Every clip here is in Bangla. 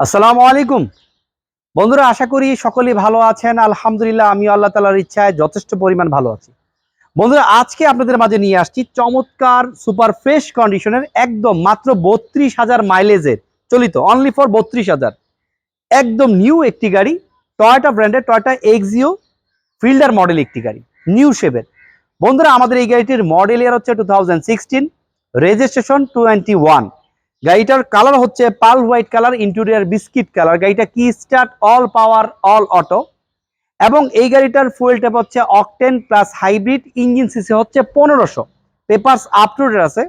আসসালামু আলাইকুম। বন্ধুরা, আশা করি সকলেই ভালো আছেন। আলহামদুলিল্লাহ আমি আল্লাহ তালার ইচ্ছায় যথেষ্ট পরিমাণ ভালো আছি। বন্ধুরা, আজকে আপনাদের মাঝে নিয়ে আসছি চমৎকার সুপার ফ্রেশ কন্ডিশনের একদম মাত্র বত্রিশ হাজার মাইলেজের চলিত অনলি ফর বত্রিশ হাজার। একদম নিউ একটি গাড়ি টয়টা ব্র্যান্ডের টয়টা এক্সিও ফিল্ডার মডেল একটি গাড়ি নিউ শেপের বন্ধুরা, আমাদের এই গাড়িটির মডেল ইয়ার হচ্ছে টু রেজিস্ট্রেশন টোয়েন্টি গাড়িটার কালার হচ্ছে pearl white colour interior biscuit colour. গাড়িটা key start all power all auto এবং এই গাড়িটার ফুয়েল ট্যাপ হচ্ছে octane plus hybrid engine CC হচ্ছে পনেরোশো। পেপারস আপ টু ডেট আছে।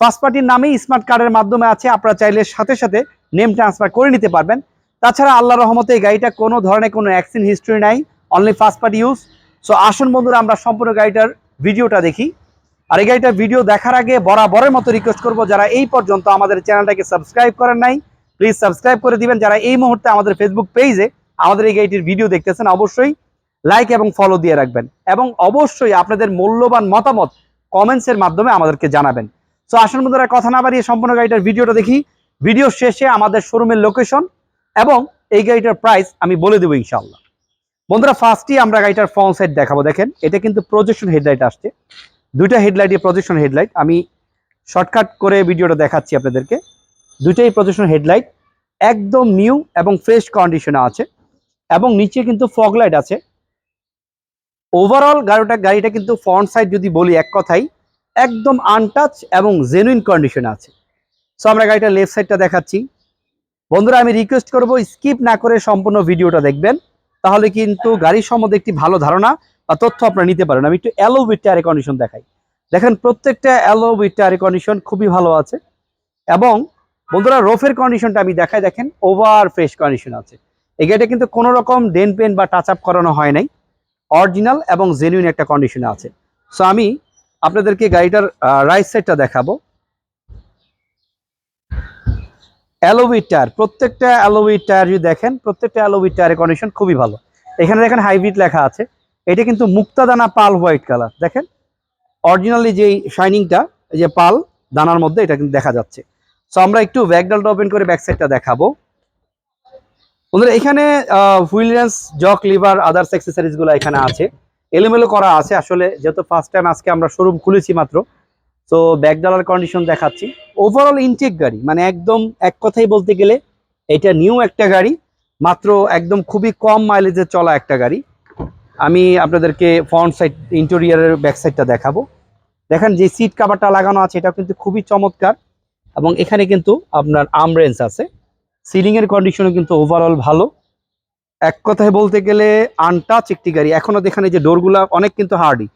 ফার্স্ট পার্টির নামেই স্মার্ট কার্ডের মাধ্যমে আছে। আপনারা চাইলে সাথে সাথে নেম ট্রান্সফার করে নিতে পারবেন। তাছাড়া আল্লাহ রহমতে এই গাড়িটা কোনো ধরনের কোনো অ্যাক্সিডেন্ট হিস্ট্রি নাই। Only first party use so আসুন বন্ধুরা, আমরা সম্পূর্ণ গাড়িটার ভিডিওটা দেখি। আর এই গাড়িটার ভিডিও দেখার আগে বরাবরের মতো রিকোয়েস্ট করব, যারা এই পর্যন্ত আমাদের চ্যানেলটাকে সাবস্ক্রাইব করেন নাই প্লিজ সাবস্ক্রাইব করে দিবেন। যারা এই মুহূর্তে আমাদের ফেসবুক পেজে আমাদের এই গাড়িটির ভিডিও দেখতেছেন, অবশ্যই লাইক এবং ফলো দিয়ে রাখবেন এবং অবশ্যই আপনাদের মূল্যবান মতামত কমেন্টসের মাধ্যমে আমাদেরকে জানাবেন। সো আসুন বন্ধুরা, কথা না বাড়িয়ে সম্পূর্ণ গাড়িটার ভিডিওটা দেখি। ভিডিও শেষে আমাদের শোরুমের লোকেশন এবং এই গাড়িটার প্রাইস আমি বলে দেবো ইনশাল্লাহ বন্ধুরা ফার্স্টই আমরা গাড়িটার ফ্রন্ট সাইড দেখাবো। দেখেন, এটা কিন্তু প্রজেকশন হেডলাইট আসছে। দুইটা হেডলাইটই প্রজেকশন হেডলাইট আমি শর্টকাট করে ভিডিওটা দেখাচ্ছি আপনাদেরকে। দুইটাই প্রজেকশন হেডলাইট একদম নিউ এবং ফ্রেশ কন্ডিশনে আছে। এবং নিচে কিন্তু ফগ লাইট আছে। ওভারঅল গাড়িটা গাড়িটা কিন্তু ফ্রন্ট সাইড যদি বলি এক কথাই, একদম আনটাচ এবং জেনুইন কন্ডিশনে আছে। সো আমরা গাড়িটা লেফট সাইডটা দেখাচ্ছি। বন্ধুরা, আমি রিকোয়েস্ট করব স্কিপ না করে সম্পূর্ণ ভিডিওটা দেখবেন। তাহলে কিন্তু গাড়ির সম্বন্ধে একটি ভালো ধারণা। তথ্য আপনারা নিতে পারেন। আমি একটু অ্যালো উইথ টায়ার কন্ডিশন দেখাই। দেখেন, প্রত্যেকটা অ্যালো উইথ টায়ার কন্ডিশন খুবই ভালো আছে এবং বন্ধুরা রোফের কন্ডিশনটা আমি দেখাই। দেখেন ওভার ফ্রেশ কন্ডিশন আছে। এই গাড়িটা কিন্তু কোনো রকম ডেন পেন বা টাচ আপ করানো হয় নাই। অরিজিনাল এবং জেনুইন একটা কন্ডিশনে আছে। সো আমি আপনাদেরকে গাড়িটার রাইট সাইডটা দেখাবো। অ্যালোউইড টায়ার প্রত্যেকটা অ্যালোউইড টায়ার যদি দেখেন, প্রত্যেকটা অ্যালোউইড টায়ারের কন্ডিশন খুবই ভালো। এখানে দেখেন হাইব্রিড লেখা আছে। এটা কিন্তু মুক্তাদানা পাল হোয়াইট কালার। দেখেন, অরিজিনালি যেই শাইনিংটা, এই যে পাল দানার মধ্যে, এটা কিন্তু দেখা যাচ্ছে। সো আমরা একটু ব্যাকডালটা ওপেন করে ব্যাক সাইডটা দেখাবো। বন্ধুরা, এখানে wheel wrench jack, lever others অ্যাক্সেসরিজগুলো এখানে আছে। এলোমেলো করা আছে, আসলে যেহেতু ফার্স্ট টাইম আজকে আমরা শোরুম খুলেছি মাত্র। তো ব্যাকডালার কন্ডিশন দেখাচ্ছি। ওভারঅল ইনটেক গাড়ি মানে একদম এক কথাই বলতে গেলে, এটা নিউ একটা গাড়ি, মাত্র একদম খুবই কম মাইলেজে চলা একটা গাড়ি। আমি আপনাদেরকে ফ্রন্ট সাইড ইন্টেরিয়ারের ব্যাক সাইডটা দেখাবো। দেখেন যে সিট কাভারটা লাগানো আছে এটা কিন্তু খুবই চমৎকার। এবং এখানে কিন্তু আপনার আমরেন্স আছে। সিলিং এর কন্ডিশনও কিন্তু ওভারঅল ভালো। এক কথায় বলতে গেলে আনটাচ একটি গাড়ি। এখনও দেখেন যে ডোরগুলা অনেক কিন্তু হার্ডি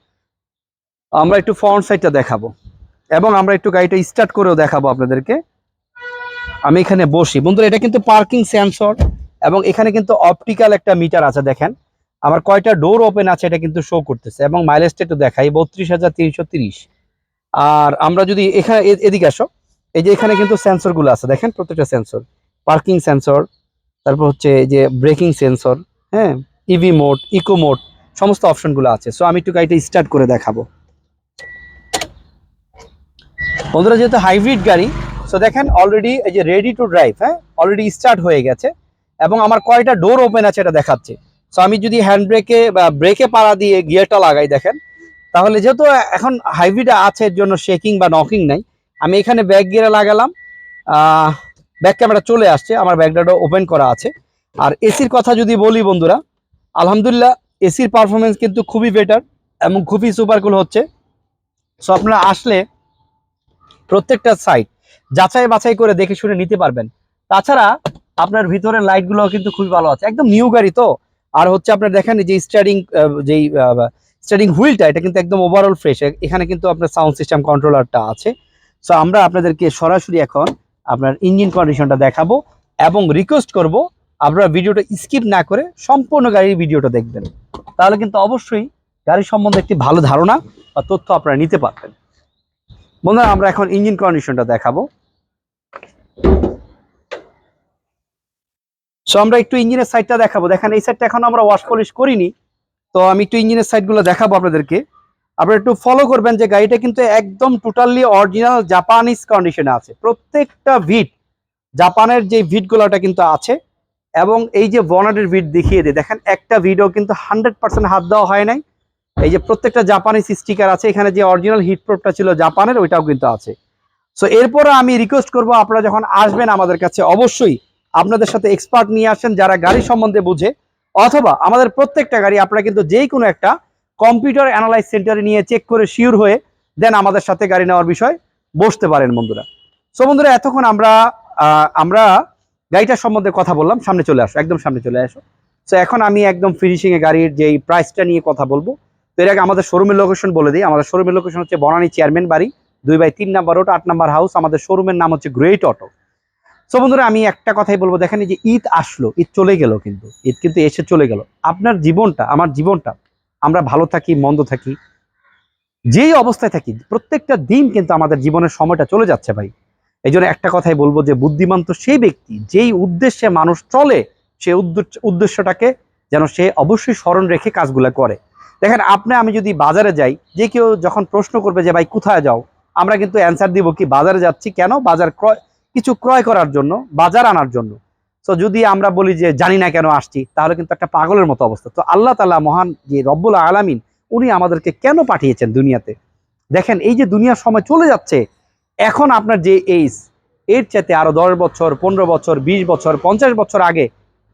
আমরা একটু ফ্রন্ট সাইডটা দেখাবো। এবং আমরা একটু গাড়িটা স্টার্ট করেও দেখাবো আপনাদেরকে। আমি এখানে বসি। বন্ধুরা, এটা কিন্তু পার্কিং সেন্সর এবং এখানে কিন্তু অপটিক্যাল একটা মিটার আছে, দেখেন। আমার কয়টা ডোর ওপেন আছে এটা কিন্তু শো করতেছে এবং মাইলেজটা একটু দেখাই, বত্রিশ হাজার তিনশো তিরিশ। আর আমরা যদি এখানে এদিকে আসো, এই যে এখানে কিন্তু সেন্সরগুলো আছে, দেখেন প্রত্যেকটা সেন্সর পার্কিং সেন্সর তারপর হচ্ছে যে ব্রেকিং সেন্সর হ্যাঁ ইভি মোড ইকো মোড সমস্ত অপশনগুলো আছে। সো আমি একটু গাড়িটা স্টার্ট করে দেখাবো। বন্ধুরা, যেহেতু হাইব্রিড গাড়ি সো দেখেন অলরেডি এই যে রেডি টু ড্রাইভ হ্যাঁ অলরেডি স্টার্ট হয়ে গেছে এবং আমার কয়টা ডোর ওপেন আছে এটা দেখাচ্ছে। সো আমি যদি হ্যান্ড ব্রেকে বা ব্রেকে পাড়া দিয়ে গিয়ারটা লাগাই দেখেন, তাহলে যেহেতু এখন হাইব্রিড আছে, এর জন্য শেকিং বা নকিং নাই। আমি এখানে ব্যাক গিয়ারে লাগালাম। ব্যাক ক্যামেরা চলে আসছে, আমার ব্যাকডাটা ওপেন করা আছে। আর এসির কথা যদি বলি বন্ধুরা, আলহামদুলিল্লাহ এসির পারফরমেন্স কিন্তু খুবই বেটার এবং খুবই সুপারকুল হচ্ছে। সো আপনারা আসলে প্রত্যেকটা সাইট যাচাই বাছাই করে দেখে শুনে নিতে পারবেন। তাছাড়া আপনার ভিতরের লাইটগুলো কিন্তু খুবই ভালো আছে। একদম নিউ গাড়ি তো। আর হচ্ছে আপনার দেখেন যে স্টারিং যেই স্টারিং হুইলটা এটা কিন্তু একদম ওভারঅল ফ্রেশ এখানে কিন্তু আপনার সাউন্ড সিস্টেম কন্ট্রোলারটা আছে। সো আমরা আপনাদেরকে সরাসরি এখন আপনার ইঞ্জিন কন্ডিশনটা দেখাবো এবং রিকোয়েস্ট করব আপনারা ভিডিওটা স্কিপ না করে সম্পূর্ণ গাড়ির ভিডিওটা দেখবেন। তাহলে কিন্তু অবশ্যই গাড়ি সম্বন্ধে একটি ভালো ধারণা বা তথ্য আপনারা নিতে পারবেন। বন্ধুরা, আমরা এখন ইঞ্জিন কন্ডিশনটা দেখাবো। সো আমরা একটু ইঞ্জিনের সাইডটা দেখাবো। দেখেন, এই সাইডটা এখন আমরা ওয়াশ পলিশ করিনি। তো আমি একটু ইঞ্জিনের সাইডগুলো দেখাবো আপনাদেরকে। আপনারা একটু ফলো করবেন যে গাড়িটা কিন্তু একদম টোটালি অরিজিনাল জাপানিজ কন্ডিশনে আছে। প্রত্যেকটা ভিট জাপানের যে ভিটগুলোটা কিন্তু আছে, এবং এই যে বনাটের ভিট দেখিয়ে দিই। দেখেন, একটা ভিডিও কিন্তু হান্ড্রেড পার্সেন্ট হাত দেওয়া হয় নাই। এই যে প্রত্যেকটা জাপানিজ স্টিকার আছে, এখানে যে অরিজিনাল হিট প্রোপটা ছিল জাপানের ওইটাও কিন্তু আছে। সো এরপরে আমি রিকোয়েস্ট করব, আপনারা যখন আসবেন আমাদের কাছে, অবশ্যই আপনাদের সাথে এক্সপার্ট নিয়ে আসেন যারা গাড়ি সম্বন্ধে বুঝে, অথবা আমাদের প্রত্যেকটা গাড়ি আপনারা কিন্তু যেই কোনো একটা কম্পিউটার অ্যানালাইজ সেন্টারে নিয়ে চেক করে শিওর হয়ে দেন আমাদের সাথে গাড়ি নেওয়ার বিষয় বসতে পারেন বন্ধুরা। সো বন্ধুরা, এতক্ষণ আমরা আমরা গাড়িটার সম্বন্ধে কথা বললাম, সামনে চলে আসো, একদম সামনে চলে আসো। সো এখন আমি একদম ফিনিশিং এ গাড়ির যেই প্রাইসটা নিয়ে কথা বলব, তো এর আগে আমাদের শোরুমের লোকেশন বলে দিই। আমাদের শোরুমের লোকেশন হচ্ছে বনানী চেয়ারম্যান বাড়ি, দুই বাই তিন নাম্বার রোড আট নাম্বার হাউস আমাদের শোরুমের নাম হচ্ছে গ্রেট অটো সো বন্ধুরা, আমি একটা কথাই বলব। দেখেন এই যে ঈদ আসলো, ঈদ চলে গেল কিন্তু। ঈদ কিন্তু এসে চলে গেল। আপনার জীবনটা, আমার জীবনটা, আমরা ভালো থাকি, মন্দ থাকি, যেই অবস্থায় থাকি, প্রত্যেকটা দিন কিন্তু আমাদের জীবনের সময়টা চলে যাচ্ছে ভাই। এই একটা কথাই বলব যে, বুদ্ধিমান তো সেই ব্যক্তি, যেই উদ্দেশ্যে মানুষ চলে সেই উদ্দেশ্য- উদ্দেশ্যটাকে যেন সে অবশ্যই স্মরণ রেখে কাজগুলো করে। দেখেন, আপনি, আমি যদি বাজারে যাই, যে কেউ যখন প্রশ্ন করবে যে, ভাই, কোথায় যাও? আমরা কিন্তু অ্যান্সার দিব কি, বাজারে যাচ্ছি কেন? বাজার ক্রয় কিছু ক্রয় করার জন্য, বাজার আনার জন্য। তো যদি আমরা বলি যে জানি না কেন আসছি, তাহলে কিন্তু একটা পাগলের মতো অবস্থা। তো আল্লাহ তালা মহান যে রব্বুল আলামিন, উনি আমাদেরকে কেন পাঠিয়েছেন দুনিয়াতে? দেখেন, এই যে দুনিয়ার সময় চলে যাচ্ছে, এখন আপনার যে এইজ এর চাইতে আরও দশ বছর, পনেরো বছর, বিশ বছর, পঞ্চাশ বছর আগে,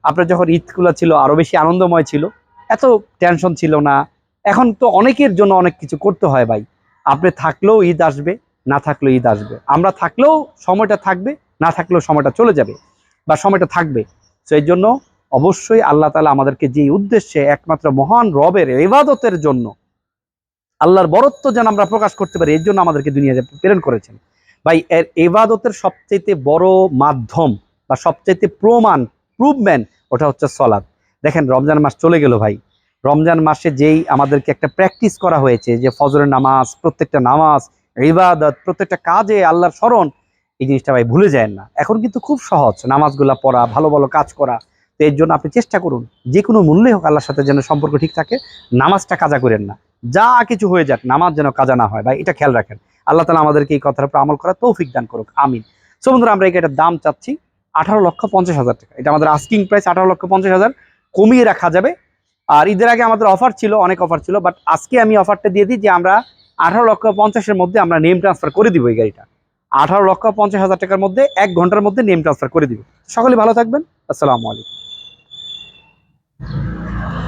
আপনার যখন ঈদগুলো ছিল, আরও বেশি আনন্দময় ছিল, এত টেনশন ছিল না। এখন তো অনেকের জন্য অনেক কিছু করতে হয় ভাই। আপনি থাকলেও ঈদ আসবে না থাকলেও ঈদ আসবে। আমরা থাকলেও সময়টা থাকবে, না থাকলেও সময়টা চলে যাবে বা সময়টা থাকবে। তো এই জন্য অবশ্যই আল্লাহ তালা আমাদেরকে যে উদ্দেশ্যে একমাত্র মহান রবের ইবাদতের জন্য আল্লাহর বরত্ব যেন আমরা প্রকাশ করতে পারি এর জন্য আমাদেরকে দুনিয়াতে প্রেরণ করেছেন। ভাই, এর এবাদতের সবচাইতে বড় মাধ্যম বা সবচাইতে প্রমাণ প্রুভমেন্ট ওটা হচ্ছে সলাদ দেখেন, রমজান মাস চলে গেল ভাই। রমজান মাসে যেই আমাদেরকে একটা প্র্যাকটিস করা হয়েছে যে ফজরের নামাজ, প্রত্যেকটা নামাজ ইবাদত, প্রত্যেকটা কাজে আল্লাহর স্মরণ, এই জিনিসটা ভাই ভুলে যায় না। এখন কিন্তু খুব সহজ নামাজগুলা পড়া, ভালো ভালো কাজ করা। তো এর জন্য আপনি চেষ্টা করুন যে কোনো মূল্যে হোক আল্লাহর সাথে যেন সম্পর্ক ঠিক থাকে, নামাজটা কাজা করেন না। যা কিছু হয়ে যাক, নামাজ যেন কাজা না হয়। ভাই, এটা খেয়াল রাখেন। আল্লাহ তালা আমাদেরকে এই কথার উপর আমল করা তৌফিক দান করুক। আমিন। সো বন্ধুরা, আমরা এটার দাম চাচ্ছি আঠারো লক্ষ পঞ্চাশ হাজার টাকা। এটা আমাদের আস্কিং প্রাইস আঠারো লক্ষ পঞ্চাশ হাজার। কমিয়ে রাখা যাবে। আর ঈদের আগে আমাদের অফার ছিল, অনেক অফার ছিল বাট আজকে আমি অফারটা দিয়ে দিই যে আমরা আঠারো লক্ষ পঞ্চাশের মধ্যে আমরা নেম ট্রান্সফার করে দিব এই গাড়িটা। আঠারো লক্ষ পঞ্চাশ হাজার টাকার মধ্যে এক ঘণ্টার মধ্যে নেম ট্রান্সফার করে দিব। সকলে ভালো থাকবেন। আসসালামু আলাইকুম।